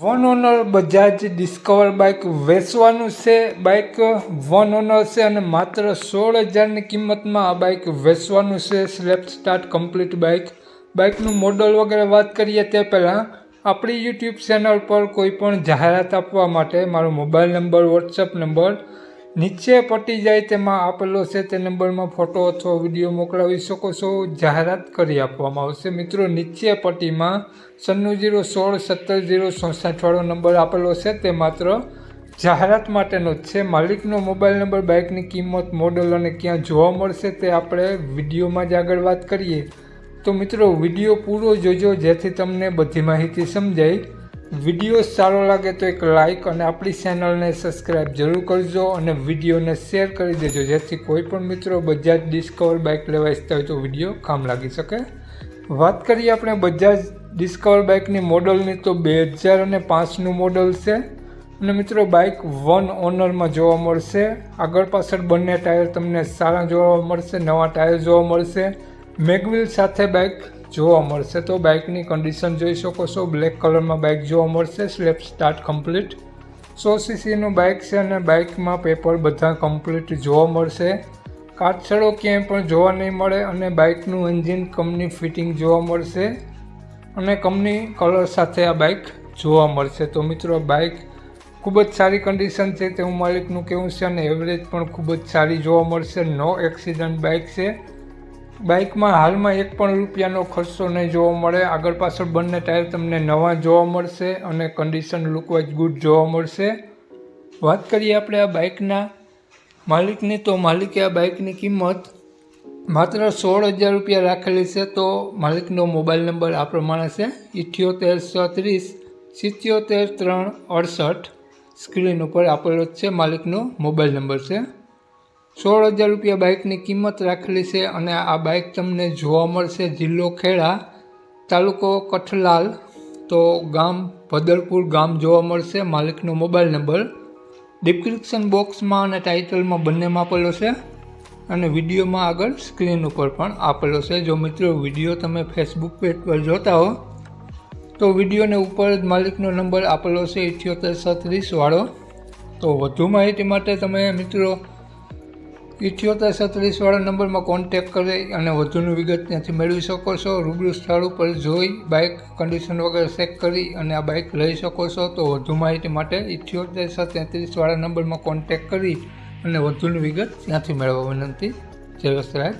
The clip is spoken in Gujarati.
One owner Bajaj Discover bike વેચવાનું છે. બાઇક વન ઓનર છે અને માત્ર સોળ હજારની કિંમતમાં આ બાઇક વેચવાનું છે. સ્લેપ સ્ટાર્ટ કમ્પ્લીટ બાઇક બાઇકનું મોડલ વગેરે વાત કરીએ તે પહેલાં, આપણી યુટ્યુબ ચેનલ પર કોઈ પણ જાહેરાત આપવા માટે મારો મોબાઈલ નંબર વોટ્સઅપ નંબર નીચે પટી જાય તેમાં આપેલો છે તે નંબરમાં ફોટો અથવા વીડિયો મોકલાવી શકો છો. જાહેરાત કરી આપવામાં આવશે. મિત્રો, નીચે પટ્ટીમાં સન્નું જીરો સોળ સત્તર જીરો ચોસઠવાળો નંબર આપેલો છે. તે માત્ર જાહેરાત માટેનો જ છે. માલિકનો મોબાઈલ નંબર, બાઇકની કિંમત, મોડલ અને ક્યાં જોવા મળશે તે આપણે વિડીયોમાં જ આગળ વાત કરીએ. તો મિત્રો, વીડિયો પૂરો જોજો જેથી તમને બધી માહિતી સમજાય. વીડિયો સારો લાગે તો એક લાઇક અને આપણી ચેનલને સબસ્ક્રાઈબ જરૂર કરજો અને વિડીયોને શેર કરી દેજો. જેથી કોઈ પણ મિત્રો બજાજ ડિસ્કવર બાઇક લેવા ઈચ્છતા હોય તો વીડિયો કામ લાગી શકે. વાત કરીએ આપણે બજાજ ડિસ્કવર બાઇકની મોડલની તો બે હજાર અને પાંચનું મોડલ છે. અને મિત્રો બાઇક વન ઓનરમાં જોવા મળશે. આગળ પાછળ બંને ટાયર તમને સારા જોવા મળશે, નવા ટાયર જોવા મળશે. મેગવિલ સાથે બાઇક જોવા મળશે. તો બાઇકની કન્ડિશન જોઈ શકો છો. બ્લેક કલરમાં બાઇક જોવા મળશે. સ્લેપ સ્ટાર્ટ કમ્પ્લીટ સો સીસીનું બાઇક છે અને બાઇકમાં પેપર બધા કમ્પ્લીટ જોવા મળશે. કાટછડો ક્યાંય પણ જોવા નહીં મળે અને બાઇકનું એન્જિન કંપની ફિટિંગ જોવા મળશે. અને કંપની કલર સાથે આ બાઇક જોવા મળશે. તો મિત્રો બાઇક ખૂબ જ સારી કન્ડિશન છે. તેવું માલિકનું કહેવું છે અને એવરેજ પણ ખૂબ જ સારી જોવા મળશે. નો એક્સિડન્ટ બાઇક છે. બાઇકમાં હાલમાં એક પણ રૂપિયાનો ખર્ચો નહીં જોવા મળે. આગળ પાછળ બંને ટાયર તમને નવા જોવા મળશે અને કન્ડિશન લુકવાઇઝ ગુડ જોવા મળશે. વાત કરીએ આપણે આ બાઇકના માલિકની. તો માલિકે આ બાઇકની કિંમત માત્ર સોળ હજાર રૂપિયા રાખેલી છે. તો માલિકનો મોબાઈલ નંબર આ પ્રમાણે છે. ઇઠ્યોતેર છત્રીસ સિત્યોતેર ત્રણ, અડસઠ. સ્ક્રીન ઉપર આપેલો જ છે માલિકનો મોબાઈલ નંબર છે. સોળ હજાર રૂપિયા બાઇકની કિંમત રાખેલી છે અને આ બાઇક તમને જોવા મળશે જિલ્લો ખેડા, તાલુકો કઠલાલ. તો ગામ ભદરપુર ગામ જોવા મળશે, માલિકનો મોબાઈલ નંબર. ડિસ્ક્રિપ્શન બોક્સમાં અને ટાઇટલમાં બંનેમાં આપેલો છે. અને વિડીયોમાં આગળ સ્ક્રીન ઉપર પણ આપેલો છે. જો મિત્રો, વીડિયો તમે ફેસબુક પેજ પર જોતા હો, તો વિડીયોને ઉપર જ માલિકનો નંબર આપેલો છે, ઇઠ્યોતેર, છત્રીસ વાળો. તો વધુ માહિતી માટે તમે મિત્રો ઇઠ્યોતેર સત્રીસવાળા નંબરમાં કોન્ટેક કરી અને વધુની વિગત ત્યાંથી મેળવી શકો છો. રૂબરૂ સ્થળ ઉપર જોઈ બાઇક કન્ડિશન વગેરે ચેક કરી અને આ બાઇક લઈ શકો છો. તો વધુ માહિતી માટે ઇઠ્યોતેર તેત્રીસ વાળા નંબરમાં કોન્ટેક કરી અને વધુની વિગત ત્યાંથી મેળવવા વિનંતી. જય વસરાજ.